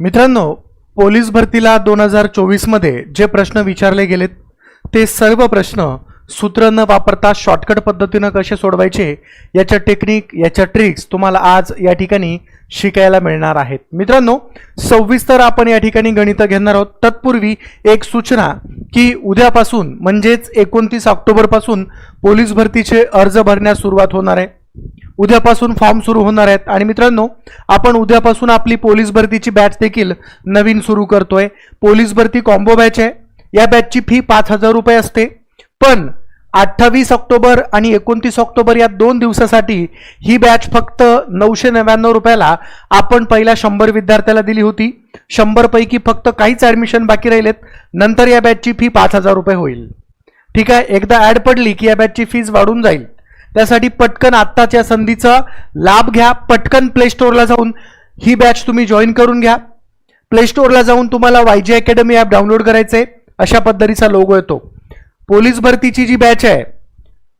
मित्रांनो पोलीस भरतीला दोन हजार चोवीसमध्ये जे प्रश्न विचारले गेलेत ते सर्व प्रश्न सूत्र न वापरता शॉर्टकट पद्धतीनं कसे सोडवायचे याच्या टेक्निक याच्या ट्रिक्स तुम्हाला आज या ठिकाणी शिकायला मिळणार आहेत. मित्रांनो सविस्तर आपण या ठिकाणी गणितं घेणार आहोत. तत्पूर्वी एक सूचना की उद्यापासून म्हणजेच एकोणतीस ऑक्टोबरपासून पोलीस भरतीचे अर्ज भरण्यास सुरुवात होणार आहे. उद्यापासून फॉर्म सुरू होणार आहेत. आणि मित्रांनो आपण उद्यापासून आपली पोलीस भरतीची बॅच देखील नवीन सुरू करतोय. पोलीस भरती कॉम्बो बॅच आहे. या बॅचची फी पाच हजार रुपये असते. पण अठ्ठावीस ऑक्टोबर आणि एकोणतीस ऑक्टोबर या दोन दिवसासाठी ही बॅच फक्त नऊशे नव्याण्णव रुपयाला आपण पहिल्या शंभर विद्यार्थ्याला दिली होती. शंभरपैकी फक्त काहीच ॲडमिशन बाकी राहिलेत. नंतर या बॅचची फी पाच हजार रुपये होईल. ठीक आहे? एकदा ॲड पडली की या बॅचची फीज वाढून जाईल. त्यासाठी पटकन आत्ताच्या संधीचा लाभ घ्या पटकन प्ले स्टोअरला जाऊन ही बॅच तुम्ही जॉईन करून घ्या. प्ले स्टोअरला जाऊन तुम्हाला Y G academy app download करायचं आहे. अशा पद्धतीचा लोगो येतो. पोलीस भरतीची जी बॅच आहे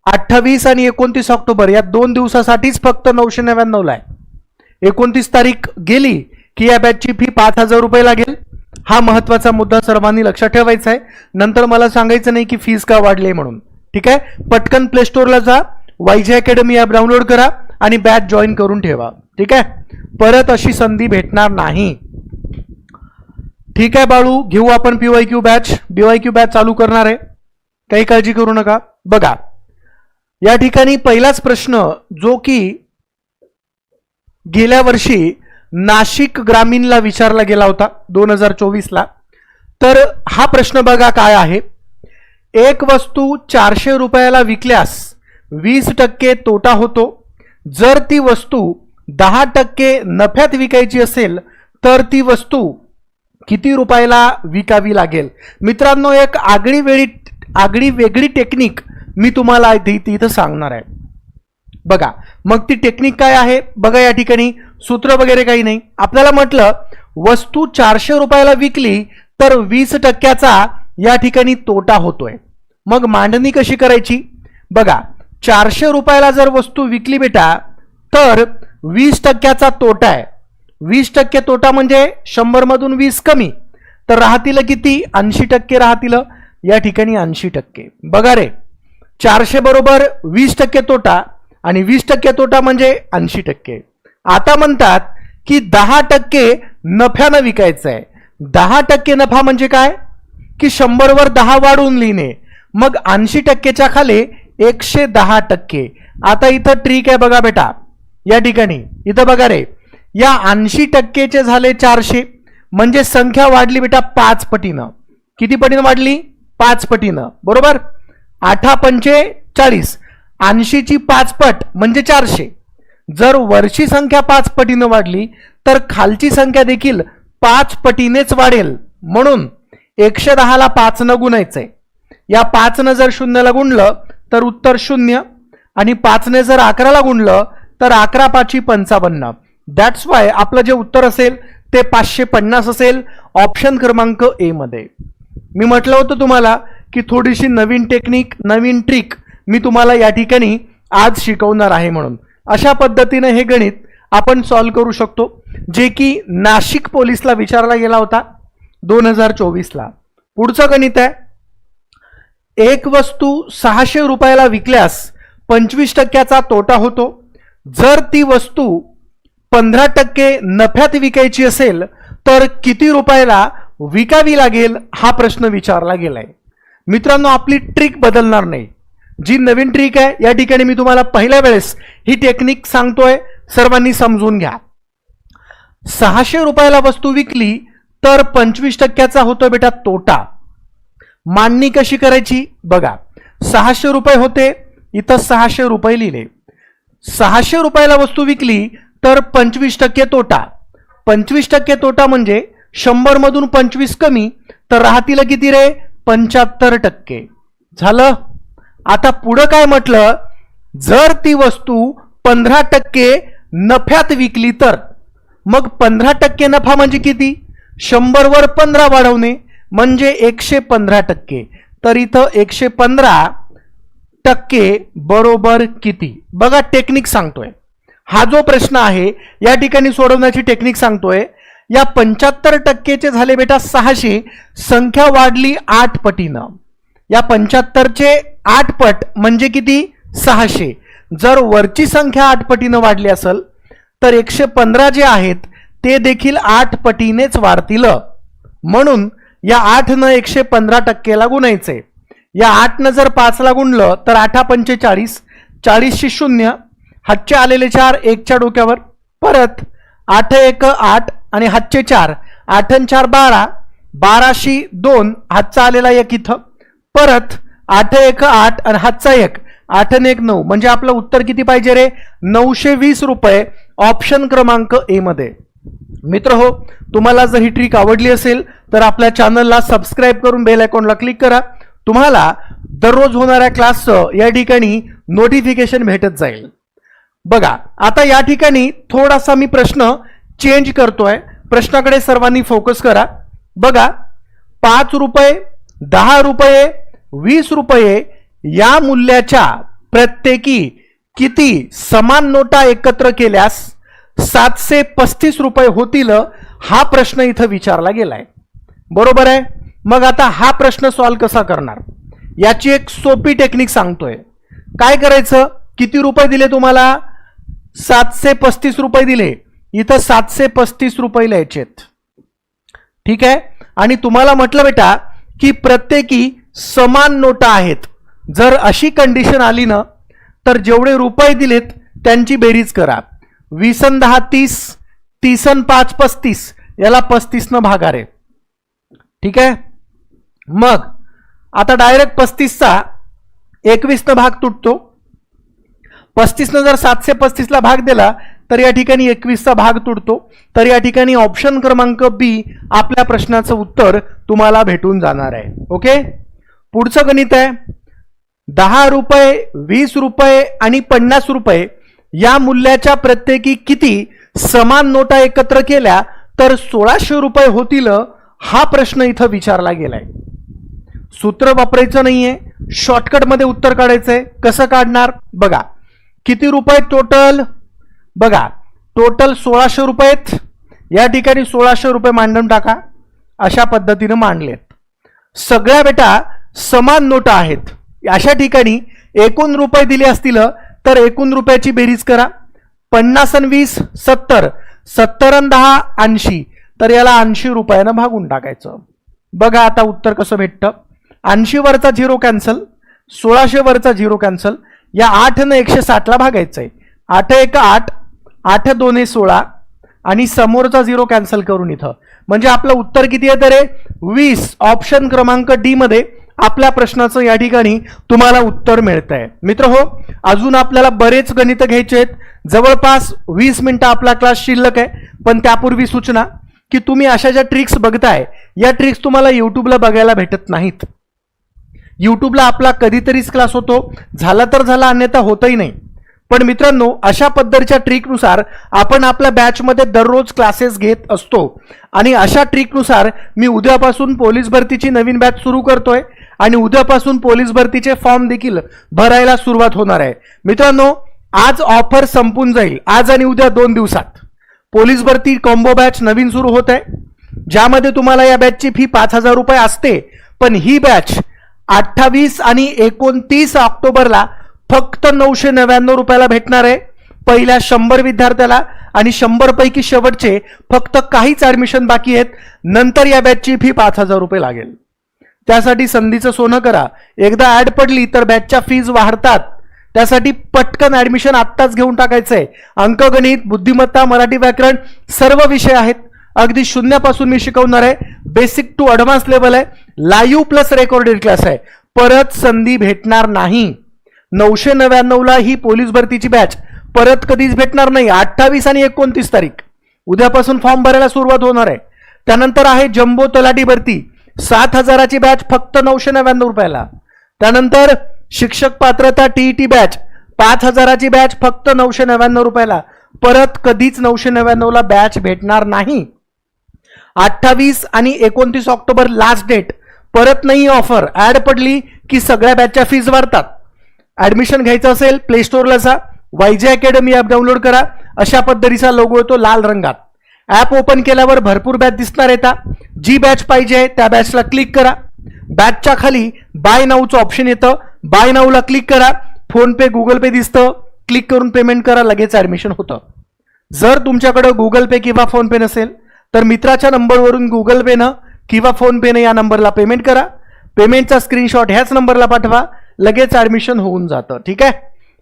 अठ्ठावीस आणि एकोणतीस ऑक्टोबर या दोन दिवसासाठीच फक्त नऊशे नव्याण्णवला आहे. एकोणतीस तारीख गेली की या बॅचची फी पाच हजार रुपये लागेल. हा महत्त्वाचा मुद्दा सर्वांनी लक्षात ठेवायचा आहे. नंतर मला सांगायचं नाही की फीज का वाढली आहे म्हणून. ठीक आहे? पटकन प्ले स्टोअरला जा. वायजे अकॅडमी ॲप डाउनलोड करा आणि बॅच जॉईन करून ठेवा. ठीक आहे? परत अशी संधी भेटणार नाही. ठीक आहे बाळू घेऊ आपण P Y Q batch B Y Q batch चालू करणार आहे. काही काळजी करू नका. बघा या ठिकाणी पहिलाच प्रश्न जो की गेल्या वर्षी नाशिक ग्रामीणला विचारला गेला होता दोन हजार चोवीसला. तर हा प्रश्न बघा काय आहे. एक वस्तू चारशे रुपयाला विकल्यास वीस टक्के तोटा होतो. जर ती वस्तू दहा टक्के नफ्यात विकायची असेल तर ती वस्तू किती रुपयाला विकावी लागेल? मित्रांनो एक आगळी वेळी आगळी वेगळी टेक्निक मी तुम्हाला इथे इथं सांगणार आहे. बघा मग ती टेक्निक काय आहे? बघा या ठिकाणी सूत्र वगैरे काही नाही. आपल्याला म्हटलं वस्तू चारशे रुपयाला विकली तर वीस टक्क्याचा या ठिकाणी तोटा होतोय. मग मांडणी कशी करायची? बघा चारशे रुपयाला जर वस्तू विकली बेटा तर वीस टक्क्याचा तोटा आहे. वीस टक्के तोटा म्हणजे शंभरमधून वीस कमी तर राहतील किती? ऐंशी टक्के राहतील. या ठिकाणी ऐंशी टक्के. बघा रे चारशे बरोबर वीस टक्के तोटा आणि वीस टक्के तोटा म्हणजे ऐंशी टक्के. आता म्हणतात की दहा टक्के नफ्यानं विकायचं आहे दहा टक्के नफा म्हणजे काय? की शंभरवर दहा वाढून लिहिणे. मग ऐंशी टक्केच्या खाली एकशे दहा टक्के. आता इथं ट्रिक आहे बघा बेटा. या ठिकाणी. इथं बघा रे. या ऐंशी टक्केचे झाले चारशे. म्हणजे संख्या वाढली बेटा पाच पटीनं. किती पटीनं वाढली? पाच पटीनं. बरोबर? आठा पंचे चाळीस. ऐंशीची पाच पट म्हणजे चारशे. जर वरची संख्या पाच पटीनं वाढली तर खालची संख्या देखील पाच पटीनेच वाढेल. म्हणून एकशे दहाला पाचनं गुणायचंय. या पाचनं जर शून्यला गुणलं तर उत्तर शून्य. आणि पाचने जर अकराला गुणलं तर अकरा पाचशे पंचावन्न. दॅट्स वाय आपलं जे उत्तर असेल ते पाचशे पन्नास असेल. ऑप्शन क्रमांक ए मध्ये. मी म्हटलं होतं तुम्हाला की थोडीशी नवीन टेक्निक नवीन ट्रिक मी तुम्हाला या ठिकाणी आज शिकवणार आहे म्हणून. अशा पद्धतीने हे गणित आपण सॉल्व्ह करू शकतो. जे की नाशिक पोलीसला विचारला गेला होता दोन हजार चोवीसला. पुढचं गणित आहे. एक वस्तू सहाशे रुपयाला विकल्यास पंचवीस टक्क्याचा तोटा होतो. जर ती वस्तू पंधरा टक्के नफ्यात विकायची असेल तर किती रुपयाला विकावी लागेल हा प्रश्न विचारला गेलाय. मित्रांनो आपली ट्रिक बदलणार नाही. जी नवीन ट्रिक आहे या ठिकाणी मी तुम्हाला पहिल्या वेळेस ही टेक्निक सांगतोय. सर्वांनी समजून घ्या. सहाशे रुपयाला वस्तू विकली तर पंचवीस टक्क्याचा होतो बेटा तोटा. मांडणी कशी करायची? बघा सहाशे रुपये होते इथं सहाशे रुपये लिहिले. सहाशे रुपयाला वस्तू विकली तर पंचवीस टक्के तोटा. पंचवीस टक्के तोटा म्हणजे शंभर मधून पंचवीस कमी तर राहतील किती रे? पंच्याहत्तर टक्के. झालं? आता पुढं काय म्हटलं? जर ती वस्तू पंधरा टक्के नफ्यात विकली तर. मग पंधरा टक्के नफा म्हणजे किती? शंभरवर पंधरा वाढवणे. म्हणजे एकशे पंधरा टक्के. तर इथं एकशे पंधरा टक्के बरोबर किती? बघा टेक्निक सांगतोय. हा जो प्रश्न आहे या ठिकाणी सोडवण्याची टेक्निक सांगतोय. या पंच्याहत्तर टक्केचे झाले बेटा सहाशे संख्या वाढली आठ पटीनं. या पंच्याहत्तरचे आठ पट म्हणजे किती? सहाशे. जर वरची संख्या आठ पटीनं वाढली असेल तर एकशे पंधरा जे आहेत ते देखील आठ पटीनेच वाढतील. म्हणून या आठनं एकशे पंधरा टक्केला गुणायचे. या आठनं जर पाचला गुणलं तर आठा पंचेचाळीस चाळीसशे शून्य हातचे आलेले चार एकच्या डोक्यावर. परत आठ एक आठ आणि हातचे चार. आठन चार बारा बाराशी दोन हातचा आलेला एक इथं. परत आठ एक आठ आणि हातचा एक. आठ एक नऊ. म्हणजे आपलं उत्तर किती पाहिजे रे? नऊशे वीस रुपये ऑप्शन क्रमांक ए मध्ये. मित्र हो तुम्हाला जर ही ट्रिक आवडली असेल तर आपल्या चॅनलला सबस्क्राईब करून बेल आयकॉनला क्लिक करा. तुम्हाला दररोज होणाऱ्या क्लासचं या ठिकाणी नोटिफिकेशन भेटत जाईल. बघा आता या ठिकाणी थोडासा मी प्रश्न चेंज करतोय. प्रश्नाकडे सर्वांनी फोकस करा. बघा पाच रुपये दहा रुपये वीस रुपये या मूल्याच्या प्रत्येकी किती समान नोटा एकत्र केल्यास सातशे पस्तीस रुपये होतील हा प्रश्न इथं विचारला गेलाय. बरोबर आहे? मग आता हा प्रश्न सॉल्व कसा करणार? याची एक सोपी टेक्निक सांगतोय. काय करायचं? किती रुपये दिले तुम्हाला? सातशे पस्तीस रुपये दिले. इथं सातशे पस्तीस रुपये लिहायचेत. ठीक आहे? आणि तुम्हाला म्हटलं बेटा की प्रत्येकी समान नोटा आहेत. जर अशी कंडिशन आली ना तर जेवढे रुपये दिलेत त्यांची बेरीज करा. वीसन दहा तीस तीसन पाच पस्तीस याला पस्तीसनं भागा रे ठीक आहे? मग आता डायरेक्ट पस्तीसचा एकवीसनं भाग तुटतो. पस्तीसनं जर सातशे पस्तीसला भाग दिला तर या ठिकाणी एकवीसचा भाग तुटतो. तर या ठिकाणी ऑप्शन क्रमांक बी आपल्या प्रश्नाचं उत्तर तुम्हाला भेटून जाणार आहे. ओके पुढचं गणित आहे. दहा रुपये वीस रुपये आणि पन्नास रुपये या मूल्याच्या प्रत्येकी किती समान नोटा एकत्र केल्या तर सोळाशे रुपये होतील हा प्रश्न इथं विचारला गेलाय. सूत्र वापरायचं नाहीये शॉर्टकटमध्ये उत्तर काढायचंय. कसं काढणार? बघा किती रुपये टोटल बघा टोटल सोळाशे रुपयेत या ठिकाणी सोळाशे रुपये मांडून टाका. अशा पद्धतीनं मांडलेत. सगळ्या बेटा समान नोटा आहेत. अशा ठिकाणी एकूण रुपये दिले असतील तर एकूण रुपयाची बेरीज करा. पन्नास आणि वीस सत्तर. सत्तर आणि दहा ऐंशी. तर याला ऐंशी रुपयानं भागून टाकायचं. बघा आता उत्तर कसं भेटतं. ऐंशी वरचा झिरो कॅन्सल सोळाशे वरचा झिरो कॅन्सल या आठनं एकशे साठला भागायचं आहे आठ एक आठ आठ दोन सोळा आणि समोरचा झिरो कॅन्सल करून इथं. म्हणजे आपलं उत्तर किती आहे तर? वीस. ऑप्शन क्रमांक डी मध्ये आपल्या प्रश्नाचं या ठिकाणी तुम्हाला उत्तर मिळत आहे मित्र हो अजून आपल्याला बरेच गणितं घ्यायचे आहेत. जवळपास वीस मिनटं आपला क्लास शिल्लक आहे. पण त्यापूर्वी सूचना की तुम्ही अशा ज्या ट्रिक्स बघताय या ट्रिक्स तुम्हाला युट्यूबला बघायला भेटत नाहीत. युट्यूबला आपला कधीतरीच क्लास होतो. झाला तर झाला अन्यथा होतही नाही. पण मित्रांनो अशा पद्धतीच्या ट्रिकनुसार आपण आपल्या बॅचमध्ये दररोज क्लासेस घेत असतो. आणि अशा ट्रिकनुसार मी उद्यापासून पोलीस भरतीची नवीन बॅच सुरू करतोय. आणि उद्यापासून पोलीस भरतीचे फॉर्म देखील भरायला सुरुवात होणार आहे. मित्रांनो आज ऑफर संपून जाईल. आज आणि उद्या दोन दिवसात. पोलीस भरती कॉम्बो बॅच नवीन सुरू होत आहे. ज्यामध्ये तुम्हाला या बॅचची फी पाच हजार रुपये असते. पण ही बॅच अठ्ठावीस आणि एकोणतीस ऑक्टोबरला फक्त नऊशे नव्याण्णव रुपयाला भेटणार आहे. पहिल्या शंभर विद्यार्थ्याला आणि शंभर पैकी शेवटचे फक्त काहीच ऍडमिशन बाकी आहेत. नंतर या बॅचची फी पाच हजार रुपये लागेल. त्यासाठी संधीचं सोनं करा. एकदा ॲड पडली तर बॅचच्या फीज वाढतात. त्यासाठी पटकन ॲडमिशन आत्ताच घेऊन टाकायचं आहे अंकगणित बुद्धिमत्ता मराठी व्याकरण सर्व विषय आहेत. अगदी शून्यापासून मी शिकवणार आहे. बेसिक टू ॲडव्हान्स लेवल आहे. लाईव्ह प्लस रेकॉर्डेड क्लास आहे. परत संधी भेटणार नाही. नऊशे नव्याण्णवला ही पोलीस भरतीची बॅच परत कधीच भेटणार नाही. अठ्ठावीस आणि एकोणतीस तारीख. उद्यापासून फॉर्म भरायला सुरुवात होणार आहे. त्यानंतर आहे जम्बो तलाठी भरती. सात हजाराची बॅच फक्त नऊशे नव्याण्णव रुपयाला. त्यानंतर शिक्षक पात्रता टीईटी बॅच पाच हजाराची बॅच फक्त नऊशे नव्याण्णव रुपयाला. परत कधीच नऊशे नव्याण्णवला बॅच भेटणार नाही. अठ्ठावीस आणि एकोणतीस ऑक्टोबर लास्ट डेट परत नाही ऑफर ॲड पडली की सगळ्या बॅचच्या फीज वाढतात. ॲडमिशन घ्यायचं असेल प्ले स्टोअरला जा. वायजे अकॅडमी ॲप डाउनलोड करा. अशा पद्धतीचा लोगो येतो लाल रंगात. ॲप ओपन केल्यावर भरपूर बॅच दिसणार येतात जी बॅच पाहिजे त्या बॅचला क्लिक करा. बॅचच्या खाली बाय नाऊचं ऑप्शन येतं. बाय नाऊला क्लिक करा. फोनपे गुगल पे दिसतं. क्लिक करून पेमेंट करा लगेच ॲडमिशन होतं. जर तुमच्याकडं गुगल पे किंवा फोनपे नसेल तर मित्राच्या नंबरवरून गुगल पेनं किंवा फोनपेनं या नंबरला पेमेंट करा. पेमेंटचा स्क्रीनशॉट ह्याच नंबरला पाठवा. लगेच ॲडमिशन होऊन जातं. ठीक आहे?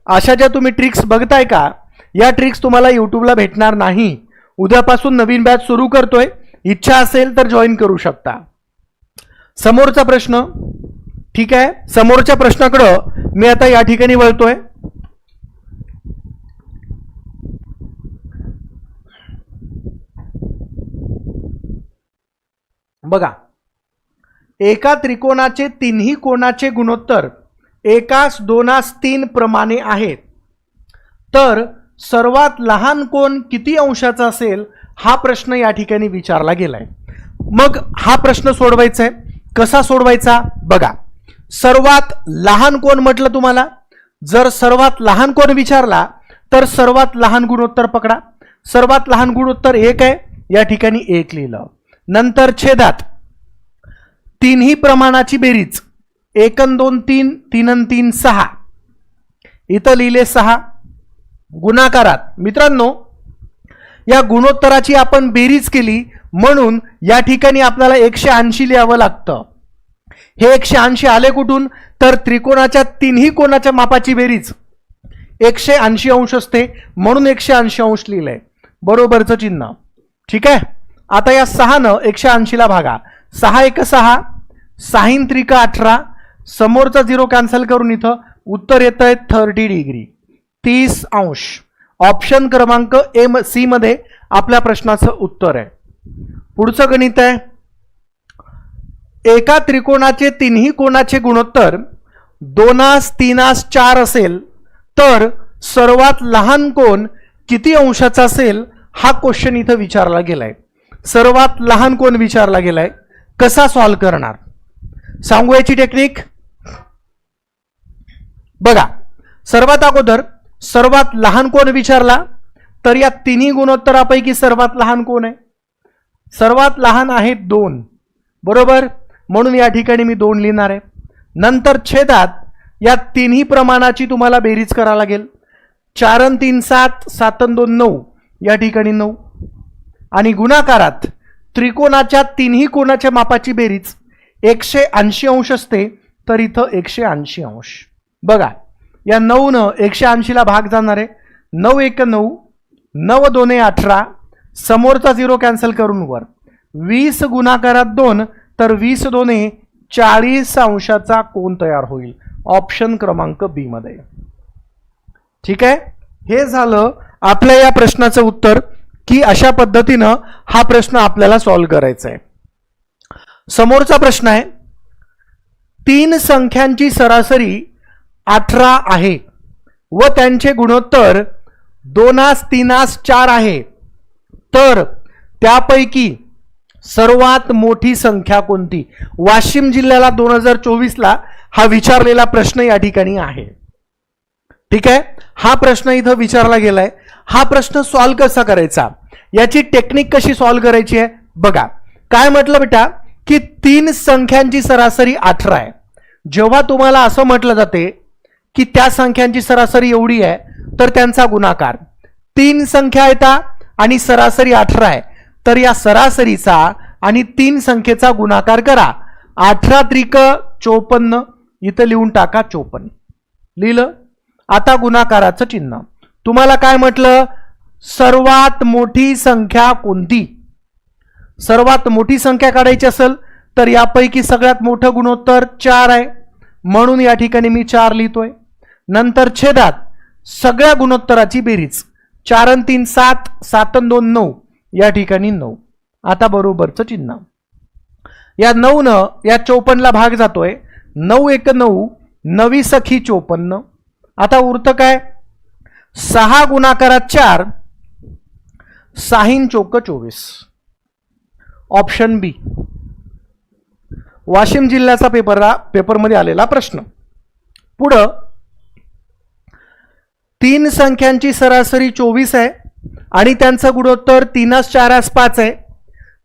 अशा ज्या तुम्ही ट्रिक्स बघताय का या ट्रिक्स तुम्हाला यूट्यूबला भेटणार नाही. उद्यापासून नवीन बॅच सुरू करतोय. इच्छा असेल तर जॉईन करू शकता. समोरचा प्रश्न ठीक आहे? समोरच्या प्रश्नाकडं मी आता या ठिकाणी वळतोय. बघा एका त्रिकोणाचे तिन्ही कोणाचे गुणोत्तर एकास दोनास तीन प्रमाणे आहेत. तर सर्वात लहान कोण किती अंशाचा असेल? हा प्रश्न या ठिकाणी विचारला गेलाय. मग हा प्रश्न सोडवायचा आहे कसा सोडवायचा? बघा. सर्वात लहान कोण म्हटलं तुम्हाला? जर सर्वात लहान कोण विचारला तर सर्वात लहान गुणोत्तर पकडा. सर्वात लहान गुणोत्तर एक आहे या ठिकाणी एक लिहिलं. नंतर छेदात. तिन्ही प्रमाणाची बेरीज. एकन दोन तीन तीन तीन सहा. इथं लिहिले सहा. गुणाकारात. मित्रांनो या गुणोत्तराची आपण बेरीज केली म्हणून या ठिकाणी आपल्याला एकशे ऐंशी लिहावं लागतं. हे एकशे ऐंशी आले कुठून? तर त्रिकोणाच्या तिन्ही कोणाच्या मापाची बेरीज. एकशे ऐंशी अंश असते म्हणून एकशे ऐंशी अंश लिहिलंय. बरोबरचं चिन्ह. ठीक आहे? आता या सहानं एकशे ऐंशीला भागा. सहा एक सहा साहीन त्रिका अठरा समोरचा झिरो कॅन्सल करून इथं उत्तर येतं आहे थर्टी डिग्री तीस अंश. ऑप्शन क्रमांक एम सी मध्ये आपल्या प्रश्नाचं उत्तर आहे. पुढचं गणित आहे. एका त्रिकोणाचे तिन्ही कोणाचे गुणोत्तर दोनास तीनास चार असेल तर सर्वात लहान कोण किती अंशाचा असेल हा क्वेश्चन इथं विचारला गेलाय. सर्वात लहान कोण विचारला गेलाय. कसा सॉल्व करणार? सांगू याची टेक्निक बघा सर्वात अगोदर सर्वात लहान कोण विचारला? तर या तिन्ही गुणोत्तरापैकी सर्वात लहान कोण आहे? सर्वात लहान आहेत दोन. बरोबर? म्हणून या ठिकाणी मी दोन लिहिणार आहे. नंतर छेदात या तिन्ही प्रमाणाची तुम्हाला बेरीज करावं लागेल. चारन तीन सात सातन दोन नऊ. या ठिकाणी नऊ. आणि गुणाकारात त्रिकोणाच्या तिन्ही कोणाच्या मापाची बेरीज एकशे ऐंशी अंश असते तर इथं एकशे ऐंशी अंश. बघा. या नऊनं एकशे ऐंशीला भाग जाणार आहे. नऊ एक नऊ नऊ दोन अठरा समोरचा झिरो कॅन्सल करून वर. वीस गुणाकारात दोन तर वीस दोने चाळीस अंशाचा कोण तयार होईल? ऑप्शन क्रमांक बी मध्ये. ठीक आहे? हे झालं आपल्या या प्रश्नाचं उत्तर की अशा पद्धतीनं हा प्रश्न आपल्याला सॉल्व करायचा आहे समोरचा प्रश्न आहे तीन संख्यांची सरासरी अठरा आहे. व त्यांचे गुणोत्तर दोनास तीनास चार आहे. तर त्यापैकी सर्वात मोठी संख्या कोणती? वाशिम जिल्ह्याला दोन हजार चोवीसला हा विचारलेला प्रश्न या ठिकाणी आहे. ठीक आहे? हा प्रश्न इथं विचारला गेलाय. हा प्रश्न सॉल्व्ह कसा करायचा? याची टेक्निक कशी सॉल्व्ह करायची आहे? बघा. काय म्हटलं बेटा? की तीन संख्यांची सरासरी अठरा आहे. जेव्हा तुम्हाला असं म्हटलं जाते की त्या संख्यांची सरासरी एवढी आहे तर त्यांचा गुणाकार. तीन संख्या येतात आणि सरासरी अठरा आहे. तर या सरासरीचा आणि तीन संख्येचा गुणाकार करा. अठरा त्रिक चोपन्न इथं लिहून टाका चोपन्न. लिहिलं? आता गुणाकाराचं चिन्ह. तुम्हाला काय म्हटलं? सर्वात मोठी संख्या कोणती? सर्वात मोठी संख्या काढायची असेल तर यापैकी सगळ्यात मोठं गुणोत्तर चार आहे. म्हणून या ठिकाणी मी चार लिहितोय. नंतर छेदात. सगळ्या गुणोत्तराची बेरीज. चारन तीन सात सातन दोन नऊ. या ठिकाणी नऊ. आता बरोबरचं चिन्ह. या नऊ न या चौपन्नला भाग जातोय. नऊ एक नऊ नवी सखी चोपन्न. आता उरतं काय? सहा गुणाकारात चार साहीन चौक चोवीस. ऑप्शन बी. वाशिम जिल्ह्याचा पेपरला पेपरमध्ये आलेला प्रश्न. पुढं तीन संख्यांची सरासरी चोवीस आहे आणि त्यांचं गुणोत्तर तीनच चारास पाच आहे.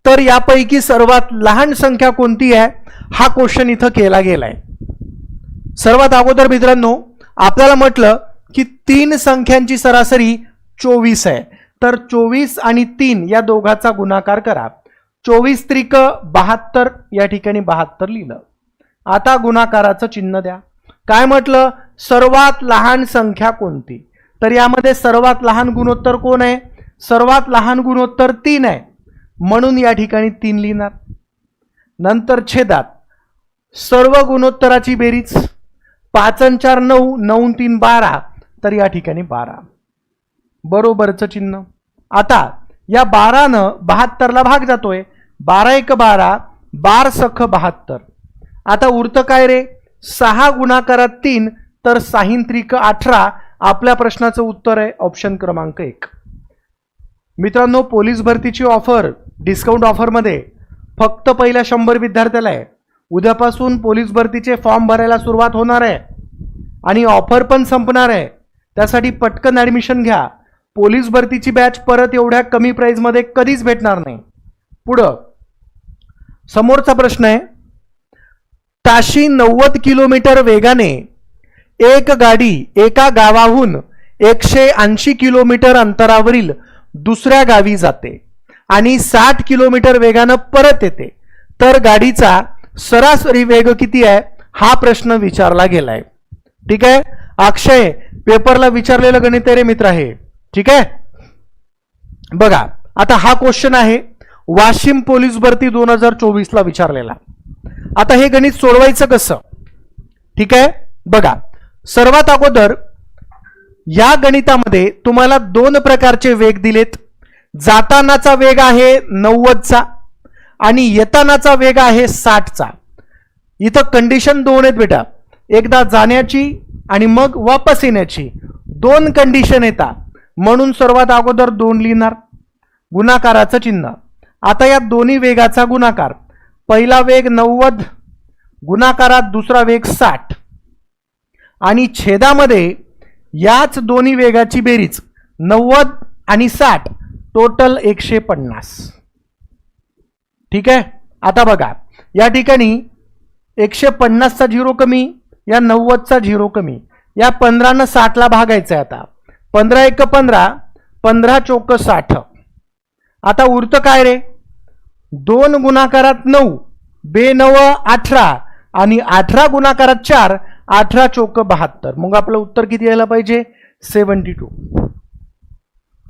तर यापैकी सर्वात लहान संख्या कोणती आहे? हा क्वेश्चन इथं केला गेलाय. सर्वात अगोदर मित्रांनो आपल्याला म्हटलं की तीन संख्यांची सरासरी चोवीस आहे. तर चोवीस आणि तीन या दोघाचा गुणाकार करा. चोवीस त्रिक बहात्तर या ठिकाणी बहात्तर लिहिलं. आता गुणाकाराचं चिन्ह द्या. काय म्हटलं? सर्वात लहान संख्या कोणती? तर यामध्ये सर्वात लहान गुणोत्तर कोण आहे? सर्वात लहान गुणोत्तर तीन आहे. म्हणून या ठिकाणी तीन लिहिणार. नंतर छेदात. सर्व गुणोत्तराची बेरीज पाच चार नऊ नऊ तीन बारा. तर या ठिकाणी बारा. बरोबरचं चिन्ह. आता या बारानं बहात्तरला भाग जातोय. बारा एक बारा बार सख बहात्तर. आता उरतं काय रे? सहा गुणाकारात तीन तर साहिंत्रिक अठरा आपल्या प्रश्नाचं उत्तर आहे ऑप्शन क्रमांक एक. मित्रांनो पोलीस भरतीची ऑफर डिस्काउंट ऑफरमध्ये फक्त पहिल्या शंभर विद्यार्थ्याला आहे. उद्यापासून पोलीस भरतीचे फॉर्म भरायला सुरुवात होणार आहे. आणि ऑफर पण संपणार आहे. त्यासाठी पटकन ॲडमिशन घ्या. पोलीस भरतीची बॅच परत एवढ्या कमी प्राईजमध्ये कधीच भेटणार नाही. पुढं. समोरचा प्रश्न आहे ताशी नव्वद किलोमीटर वेगाने एक गाडी एका गावाहून एकशे ऐंशी किलोमीटर अंतरावरील दुसऱ्या गावी जाते आणि साठ किलोमीटर वेगानं परत येते. तर गाडीचा सरासरी वेग किती आहे? हा प्रश्न विचारला गेलाय. ठीक आहे? अक्षय पेपरला विचारलेलं गणित आहे रे मित्र आहे ठीक आहे? बघा आता हा क्वेश्चन आहे. वाशिम पोलीस भरती दोन हजार चोवीसला विचारलेला. आता हे गणित सोडवायचं कसं? ठीक आहे? बघा सर्वात अगोदर या गणितामध्ये तुम्हाला दोन प्रकारचे वेग दिलेत. जातानाचा वेग आहे नव्वदचा आणि येतानाचा वेग आहे साठचा. इथं कंडिशन दोन आहेत बेटा. एकदा जाण्याची आणि मग वापस येण्याची. दोन कंडिशन येतात. म्हणून सर्वात अगोदर दोन लिहिणार. गुणाकाराचं चिन्ह. आता या दोन्ही वेगाचा गुणाकार. पहिला वेग नव्वद गुणाकारात दुसरा वेग साठ. आणि छेदामध्ये याच दोन्ही वेगाची बेरीज नव्वद आणि साठ टोटल एकशे पन्नास. ठीक आहे? आता बघा या ठिकाणी एकशे पन्नासचा झिरो कमी या नव्वदचा झिरो कमी. या पंधरानं साठला भागायचं आहे आता. पंधरा एक पंधरा पंधरा चौक साठ. आता उरतं काय रे? दोन गुणाकारात नऊ बे नव अठरा आणि अठरा गुणाकारात चार अठरा चौक बहात्तर. मग आपलं उत्तर किती यायला पाहिजे? Seventy two.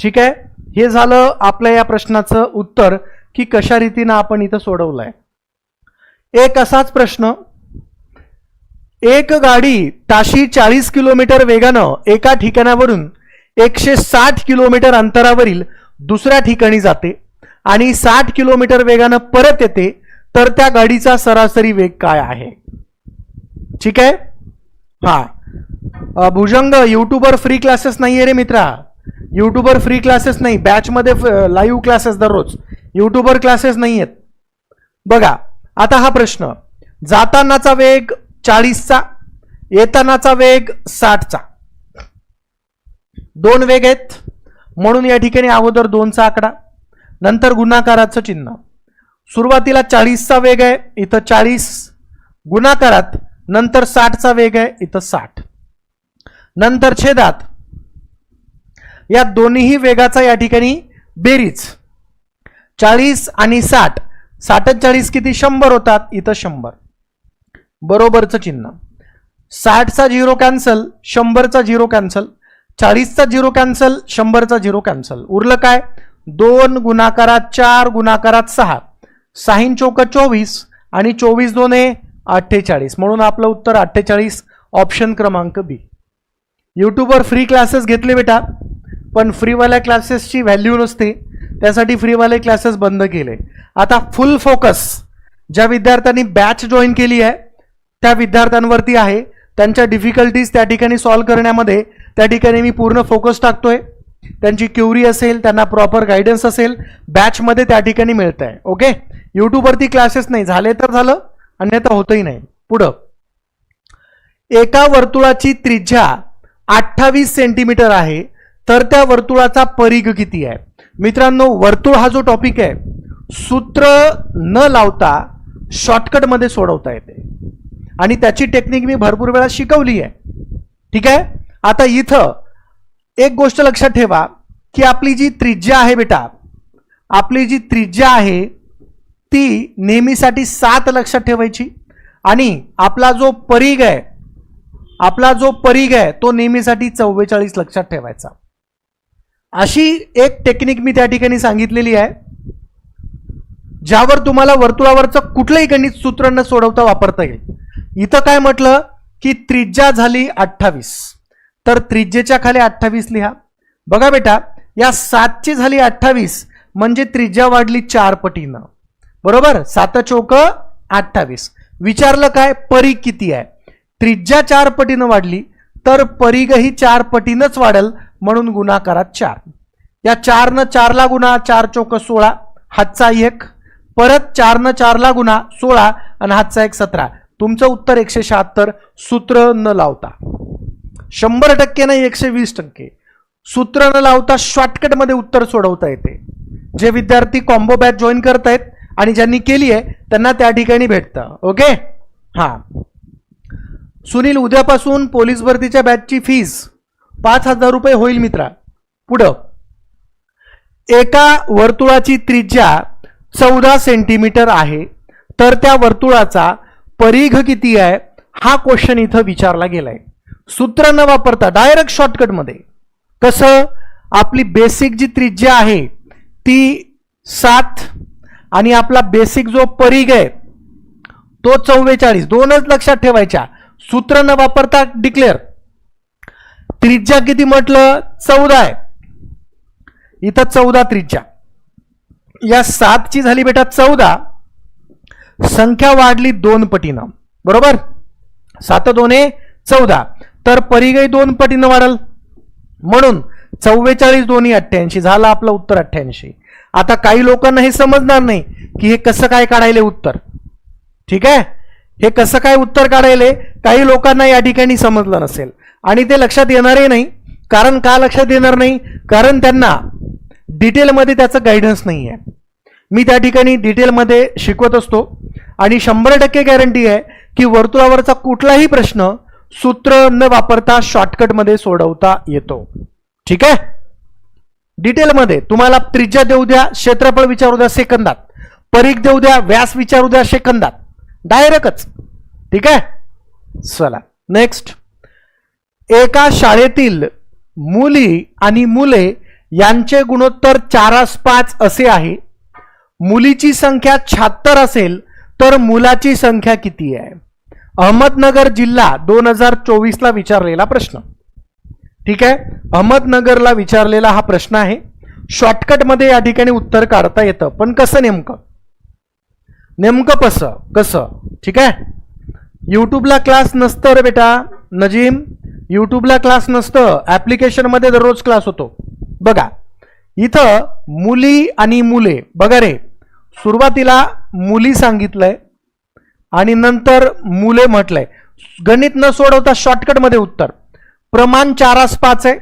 ठीक आहे? हे झालं आपल्या या प्रश्नाचं उत्तर की कशा रीतीनं आपण इथं सोडवलंय. एक असाच प्रश्न. एक गाडी ताशी चाळीस किलोमीटर वेगानं एका ठिकाणावरून एकशे साठ किलोमीटर अंतरावरील दुसऱ्या ठिकाणी जाते आणि साठ किलोमीटर वेगानं परत येते तर त्या गाडीचा सरासरी वेग काय आहे? ठीक आहे? हा. भुजंग युट्यूबवर फ्री क्लासेस नाही आहे रे मित्रा. युट्यूबवर फ्री क्लासेस नाही. बॅचमध्ये लाईव्ह क्लासेस दररोज. युट्यूबवर क्लासेस नाही आहेत बघा आता हा प्रश्न. जातानाचा वेग चाळीसचा येतानाचा वेग साठचा. दोन वेग आहेत. म्हणून या ठिकाणी अगोदर दोनचा आकडा नंतर गुणाकाराचं चिन्ह. सुरुवातीला चाळीसचा वेग आहे इथं चाळीस. गुणाकारात नंतर साठचा वेग आहे इथं साठ. नंतर छेदात. या दोन्हीही वेगाचा या ठिकाणी बेरीज. चाळीस आणि साठ. साठच चाळीस किती? शंभर होतात इथं शंभर. बरोबरचं चिन्ह. साठचा झिरो कॅन्सल शंभरचा झिरो कॅन्सल. चाळीसचा झिरो कॅन्सल शंभरचा झिरो कॅन्सल. उरलं काय? दोन गुणाकारात चार गुणाकारात सहा. साहीन चौक चोवीस आणि चोवीस दोन हे अठ्ठेचाळीस. म्हणून आपलं उत्तर अठ्ठेचाळीस ऑप्शन क्रमांक बी यूट्यूबवर फ्री क्लासेस घेतले बेटा. पण फ्रीवाल्या क्लासेसची व्हॅल्यू नसते. त्यासाठी फ्रीवाले क्लासेस बंद केले. आता फुल फोकस ज्या विद्यार्थ्यांनी बॅच जॉईन केली आहे त्या विद्यार्थ्यांवरती आहे. त्यांच्या डिफिकल्टीज त्या ठिकाणी सॉल्व्ह करण्यामध्ये त्या ठिकाणी मी पूर्ण फोकस टाकतोय. त्यांची क्युरी असेल त्यांना प्रॉपर गायडन्स असेल बॅचमध्ये त्या ठिकाणी मिळत आहे ओके यूट्यूबवरती क्लासेस नाही. झाले तर झालं. अन्यथा होतही नाही. पुढं. एका वर्तुळाची त्रिज्या अठ्ठावीस सेंटीमीटर आहे तर त्या वर्तुळाचा परिघ किती आहे? मित्रांनो वर्तुळ हा जो टॉपिक आहे सूत्र न लावता शॉर्टकटमध्ये सोडवता येते. आणि त्याची टेक्निक मी भरपूर वेळा शिकवली आहे. ठीक आहे? आता इथं एक गोष्ट लक्षात ठेवा की आपली जी त्रिज्या आहे बेटा आपली जी त्रिज्या आहे ती नेहमीसाठी सात लक्षात ठेवायची. आणि आपला जो परीघ आहे आपला जो परीघ आहे तो नेहमीसाठी चव्वेचाळीस लक्षात ठेवायचा. अशी एक टेक्निक मी त्या ठिकाणी सांगितलेली आहे. ज्यावर तुम्हाला वर्तुळावरचं कुठलंही गणित सूत्र न सोडवता वापरता येईल. इथं काय म्हटलं की त्रिज्या झाली अठ्ठावीस. तर त्रिज्येच्या खाली अठ्ठावीस लिहा. बघा बेटा या सातची झाली अठ्ठावीस म्हणजे त्रिज्या वाढली चार पटीनं. बरोबर? सात चौक अठ्ठावीस. विचारलं काय? परीघ किती आहे? त्रिज्या चार पटीनं वाढली तर परीघही चार पटीनंच वाढल म्हणून गुणाकारात चार. या चारनं चारला गुणा चार चौक सोळा हातचा एक. परत चारनं चारला गुणा सोळा आणि हातचा एक सतरा. तुमचं उत्तर एकशे शहात्तर. सूत्र न लावता. शंभर टक्के नाही एकशे वीस टक्के. सूत्र न लावता शॉर्टकटमध्ये उत्तर सोडवता येते. जे विद्यार्थी कॉम्बो बॅच जॉईन करतायत आणि ज्यांनी केली आहे त्यांना त्या ठिकाणी भेटतं. ओके हां. सुनील उद्यापासून पोलीस भरतीच्या बॅचची फीज पाच हजार रुपये होईल मित्रा. पुढं. एका वर्तुळाची त्रिज्या चौदा सेंटीमीटर आहे. तर त्या वर्तुळाचा परिघ किती आहे? हा क्वेश्चन इथं विचारला गेलाय. सूत्र न वापरता डायरेक्ट शॉर्टकटमध्ये कसं? आपली बेसिक जी त्रिज्या आहे ती सात आणि आपला बेसिक जो परिघ आहे तो चव्वेचाळीस दोनच लक्षात ठेवायच्या. सूत्र न वापरता डिक्लेअर त्रिज्या किती म्हटलं? चौदा आहे. इथं चौदा त्रिज्या. या सातची झाली बेटा चौदा. संख्या वाढली दोन पटीनं. बरोबर? सात दोने चौदा. तर परिघही दोन पटीनं वाढल. म्हणून चव्वेचाळीस दोन्ही अठ्ठ्याऐंशी. झालं आपलं उत्तर अठ्ठ्याऐंशी. आता काही लोकांना हे समजणार नाही की हे कसं काय काढायले उत्तर. ठीक आहे? हे कसं काय उत्तर काढायले काही लोकांना या ठिकाणी समजलं नसेल. आणि ते लक्षात येणारही नाही. कारण का लक्षात येणार नाही? कारण त्यांना डिटेलमध्ये त्याचं गायडन्स नाही आहे. मी त्या ठिकाणी डिटेलमध्ये शिकवत असतो. आणि शंभर टक्के गॅरंटी आहे की वर्तुळावरचा कुठलाही प्रश्न सूत्र न वापरता शॉर्टकटमध्ये सोडवता येतो. ठीक आहे? डिटेलमध्ये तुम्हाला त्रिज्या देऊ द्या क्षेत्रफळ विचारू द्या सेकंदात. परीख देऊ द्या व्यास विचारू द्या सेकंदात. डायरेक्टच ठीक आहे? चला. नेक्स्ट एका शाळेतील मुली आणि मुले यांचे गुणोत्तर चारास पाच असे आहे. मुलीची संख्या शहात्तर असेल तर मुलाची संख्या किती आहे? अहमदनगर जिल्हा दोन हजार चोवीसला विचारलेला प्रश्न. ठीक आहे? अहमदनगरला विचारलेला हा प्रश्न आहे. शॉर्टकटमध्ये या ठिकाणी उत्तर काढता येतं. पण कसं नेमकं? नेमकं कसं? कसं? ठीक आहे? यूट्यूबला क्लास नसतं रे बेटा. नजीम यूट्यूबला क्लास नसतं. ॲप्लिकेशनमध्ये दररोज क्लास होतो. बघा. इथं मुली आणि मुले. बघा रे. सुरुवातीला मुली सांगितलंय आणि नंतर मुले म्हटलंय. गणित न सोडवता शॉर्टकटमध्ये उत्तर. प्रमाण चारास पाच आहे.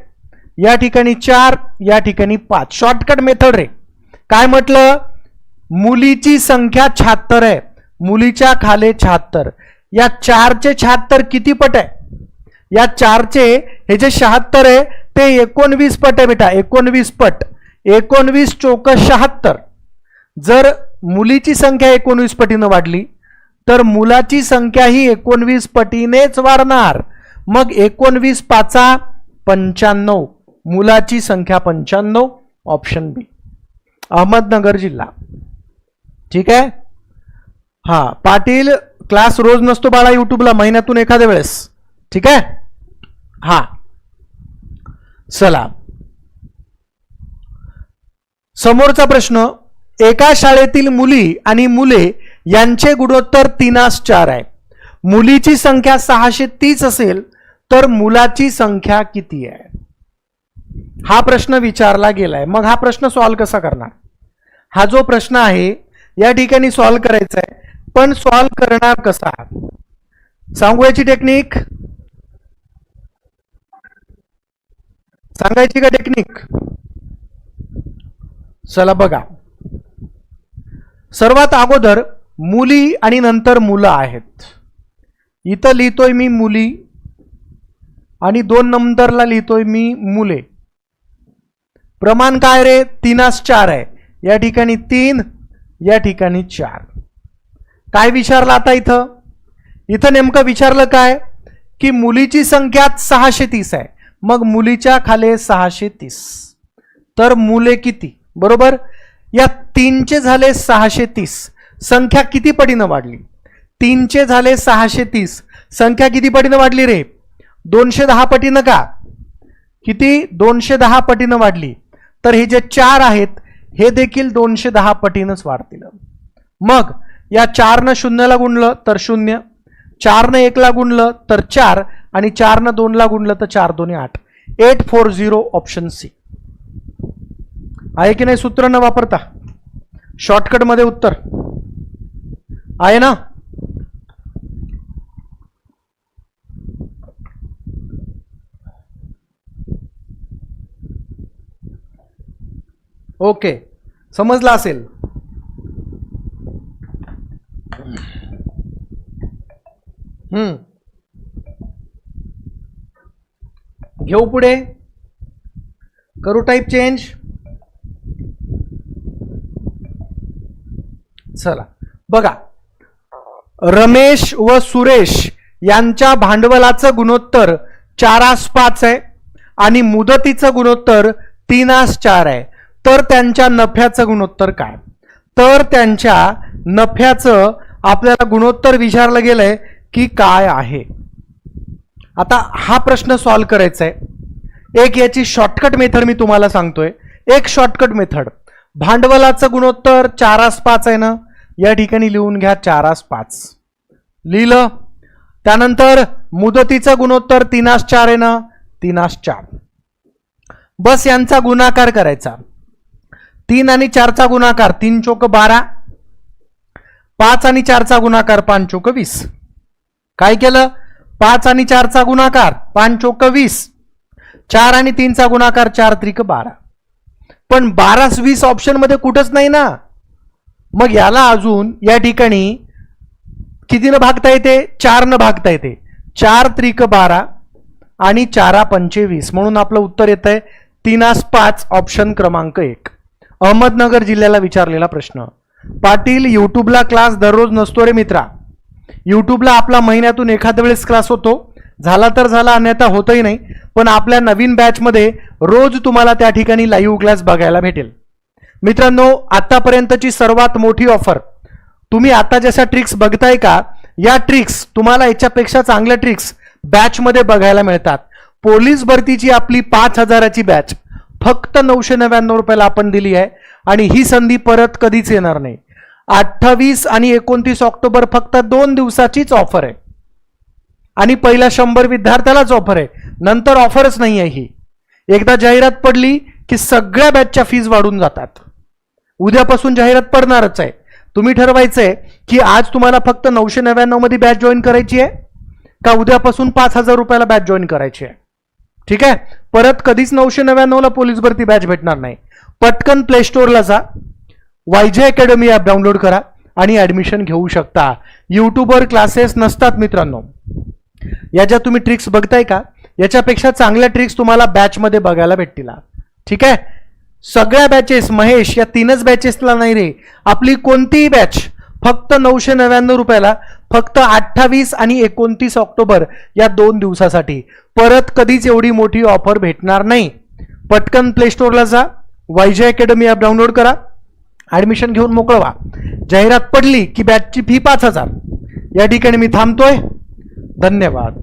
या ठिकाणी चार या ठिकाणी पाच. शॉर्टकट मेथड रे. काय म्हटलं? मुलीची संख्या शहात्तर आहे. मुलीच्या खाले शहात्तर या चारचे शहात्तर किती पट आहे? या चारचे हे जे शहात्तर आहे ते एकोणवीस पट आहे बेटा. एकोणवीस पट. एकोणवीस चौक शहात्तर. जर मुलीची संख्या एकोणवीस पटीनं वाढली तर मुलाची संख्या ही एकोणवीस पटीनेच वाढणार. मग एकोणवीस पाचा पंच्याण्णव. मुलाची संख्या पंच्याण्णव ऑप्शन बी अहमदनगर जिल्हा. ठीक आहे? हा पाटील क्लास रोज नसतो बाळा युट्यूबला महिन्यातून एखाद्या वेळेस. ठीक आहे? हा. चला. समोरचा प्रश्न एका शाळेतील मुली आणि मुले यांचे गुणोत्तर तीनास चार आहे. मुलीची संख्या सहाशे तीस असेल तर मुलाची संख्या किती आहे? हा प्रश्न विचारला गेलाय. मग हा प्रश्न सॉल्व्ह कसा करणार? हा जो प्रश्न आहे या ठिकाणी सॉल्व्ह करायचा आहे पण सॉल्व्ह करणार कसा? सांगू याची टेक्निक सांगायची का टेक्निक चला बघा. सर्वात अगोदर मुली आणि नंतर मुलं आहेत. इथं लिहितोय मी मुली आणि दोन नंबरला लिहितोय मी मुले. प्रमाण काय रे? तीनास चार आहे. या ठिकाणी तीन या ठिकाणी चार. काय विचारलं आता इथं? इथं नेमकं विचारलं काय? की मुलीची संख्या सहाशे तीस आहे. मग मुलीच्या खाले सहाशे तीस. तर मुले किती? बरोबर? या तीनचे झाले सहाशे तीस. संख्या किती पटीनं वाढली? तीनचे झाले सहाशे तीस. संख्या किती पटीनं वाढली रे? दोनशे दहा पटीनं का? किती? दोनशे दहा पटीनं वाढली. तर हे जे चार आहेत हे देखील दोनशे दहा पटीनंच वाढतील. मग या चारनं शून्यला गुणलं तर शून्य चारनं एकला गुणलं तर चार आणि चारनं दोनला गुणलं तर चार दोन्ही आठ. Eight four zero option C. आहे की नाही सूत्र न वापरता? शॉर्टकटमध्ये उत्तर. आहे ना? ओके. समजलं असेल? घेऊ पुढे. करू टाईप चेंज चला. बघा. रमेश व सुरेश यांच्या भांडवलाचं गुणोत्तर चारास पाच आहे आणि मुदतीचं गुणोत्तर तीनास चार आहे. तर त्यांच्या नफ्याचं गुणोत्तर काय? तर त्यांच्या नफ्याचं आपल्याला गुणोत्तर विचारलं गेलंय की काय आहे? आता हा प्रश्न सॉल्व करायचा आहे एक याची शॉर्टकट मेथड मी तुम्हाला सांगतोय. एक शॉर्टकट मेथड भांडवलाचं गुणोत्तर चारास पाच आहे ना? या ठिकाणी लिहून घ्या चारास पाच. लिहिलं. त्यानंतर मुदतीचं गुणोत्तर तीनास चार आहे ना? तीनास चार. बस यांचा गुणाकार करायचा. तीन आणि चारचा गुणाकार तीन चोक बारा. पाच आणि चारचा गुणाकार पाच चोक वीस. काय केलं? पाच आणि चारचा गुणाकार पाच चोक वीस. चार आणि तीनचा गुणाकार चार त्रिक बारा. पण बारा वीस ऑप्शनमध्ये कुठंच नाही ना. मग याला अजून या ठिकाणी कितीनं भागता येते? चारनं भागता येते. चार त्रिक बारा आणि चारा पंचवीस म्हणून आपलं उत्तर येत आहे तीनास पाच ऑप्शन क्रमांक एक. अहमदनगर जिल्ह्याला विचारलेला प्रश्न. पाटील यूट्यूबला क्लास दररोज नसतो रे मित्रा. यूट्यूबला आपला महिन्यातून एखाद्या वेळेस क्लास होतो. झाला तर झाला अन्यथा होतही नाही. पण आपल्या नवीन बॅचमध्ये रोज तुम्हाला त्या ठिकाणी लाईव्ह क्लास बघायला भेटेल. मित्रांनो आतापर्यंतची सर्वात मोठी ऑफर तुम्ही आता जशा ट्रिक्स बघताय का या ट्रिक्स तुम्हाला याच्यापेक्षा चांगल्या ट्रिक्स बॅचमध्ये बघायला मिळतात. पोलीस भरतीची आपली पाच हजाराची बॅच फक्त नऊशे नव्याण्णव रुपयाला आपण दिली आहे. आणि ही संधी परत कधीच येणार नाही. अठ्ठावीस आणि एकोणतीस ऑक्टोबर फक्त दोन दिवसाचीच ऑफर आहे. आणि पहिल्या शंभर विद्यार्थ्यालाच ऑफर आहे. नंतर ऑफरच नाही आहे ही. एकदा जाहिरात पडली की सगळ्या बॅचच्या फीज वाढून जातात. उद्यापासून जाहिरात पडणारच आहे. तुम्ही ठरवायचंय की आज तुम्हाला फक्त नऊशे नव्याण्णवमध्ये बॅच जॉईन करायची आहे का उद्यापासून पाच हजार रुपयाला बॅच जॉईन करायची आहे? ठीक आहे? परत कधीच नऊशे नव्याण्णवला पोलीस भरती बॅच भेटणार नाही. पटकन प्ले स्टोअरला जा. वायजे अकॅडमी ॲप डाउनलोड करा आणि ॲडमिशन घेऊ शकता. यूट्यूबवर क्लासेस नसतात मित्रांनो. याच्या तुम्ही ट्रिक्स बघताय का? याच्यापेक्षा चांगल्या ट्रिक्स तुम्हाला बॅचमध्ये बघायला भेटतील. ठीक आहे? सगळ्या बॅचेस महेश या तीनच बॅचेसला नाही रे. आपली कोणतीही बॅच फक्त नऊशे नव्याण्णव रुपयाला फक्त अठ्ठावीस आणि एकोणतीस ऑक्टोबर या दोन दिवसासाठी. परत कधीच एवढी मोठी ऑफर भेटणार नाही. पटकन प्ले स्टोअरला जा. Y J academy app download करा. ॲडमिशन घेऊन मोकळवा जाहिरात पडली की बॅचची फी पाच हजार. या ठिकाणी मी थांबतोय. धन्यवाद.